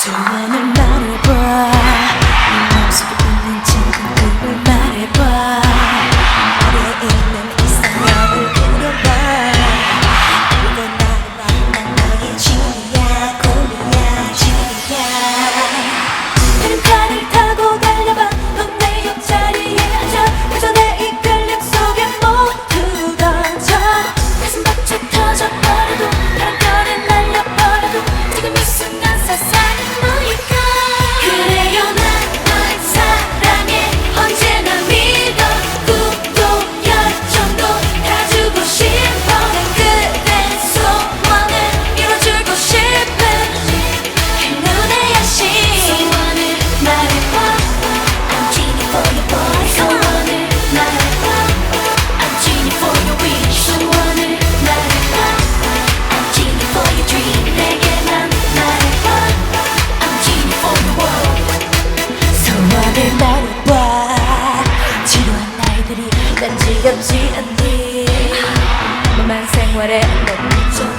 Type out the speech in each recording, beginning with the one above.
두 눈을 나를 봐이 모습 그리 난 지겹지 않니? 무만 생활에 넌 미쳐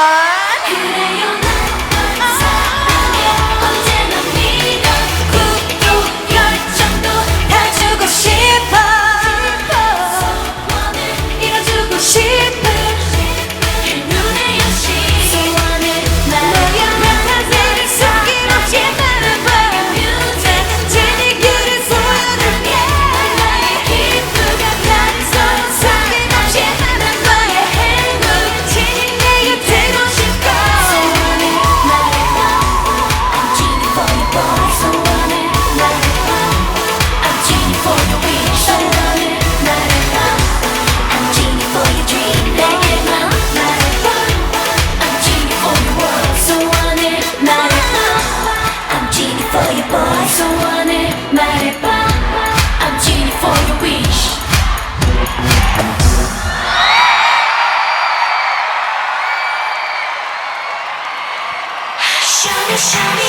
Bye. show me, show me.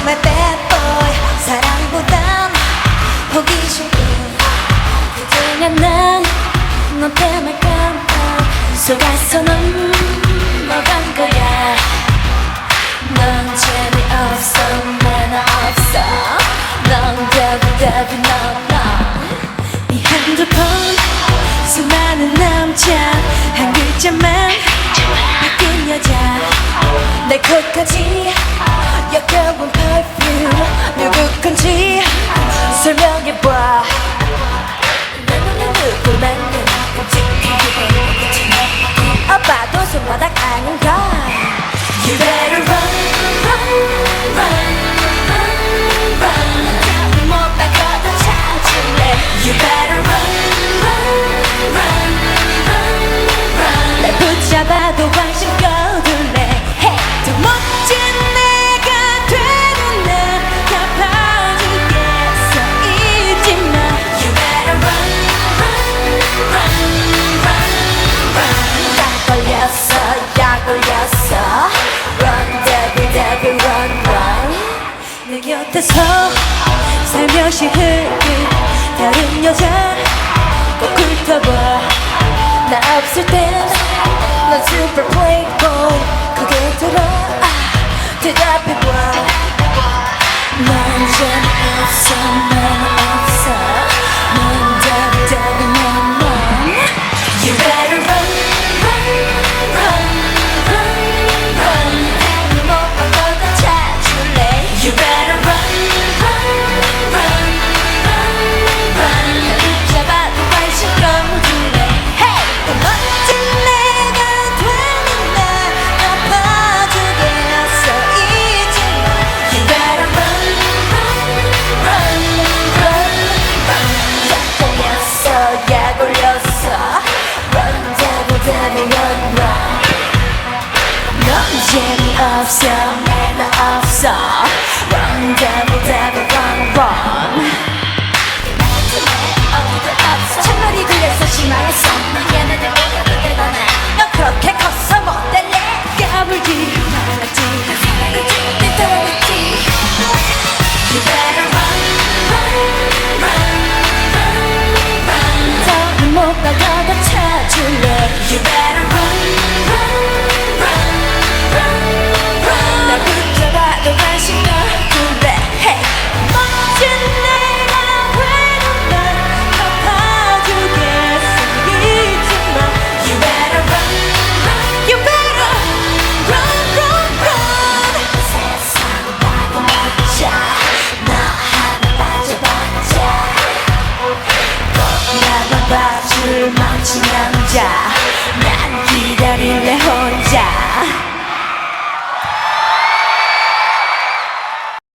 정말 bad boy 사랑보단 호기심이 그냥 난너 때문에 깜빡. 속아서 넘어간 거야. 넌 재미없어 매너 없어. 넌 대부대비 넌넌이 네 한두 번 수많은 남자 한 글자만 바뀐 여자. 내 코까지 약간 온 perfume 누구 건지 없이 흘린 다른 여자 꼭 훑어봐. 나 없을 땐난 super playboy. 그게 들어. 아, 대답해봐. 난전 없어. 난